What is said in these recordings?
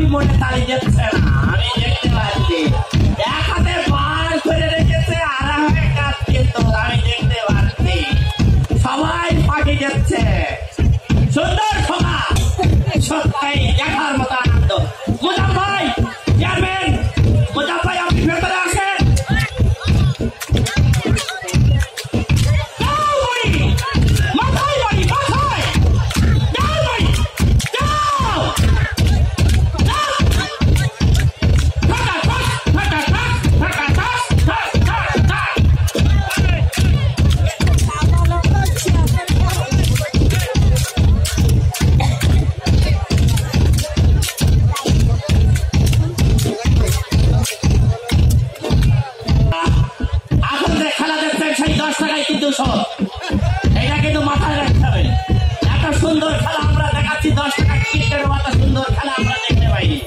ইউনোভাবি মনে তালি যাচ্ছে আমি দেখতে পাচ্ছি। এক হাতে বার করে রেখেছে, আর হাতে কাজ কিন্তু আমি দেখতে পাচ্ছি। সবাই ফাটে যাচ্ছে। সুন্দর সভা সত্যি দেখার মতো আনন্দ। মুজাম এটা কিন্তু মাথায় রাখতে হবে। এত সুন্দর খেলা আমরা দেখাচ্ছি, দশ টাকা টিকিটের মতো সুন্দর খেলা আমরা দেখতে পাইনি।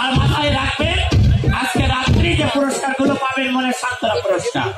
আর মাথায় রাখবেন, আজকে রাত্রি যে পুরস্কারগুলো পাবেন মনে সাতটা পুরস্কার।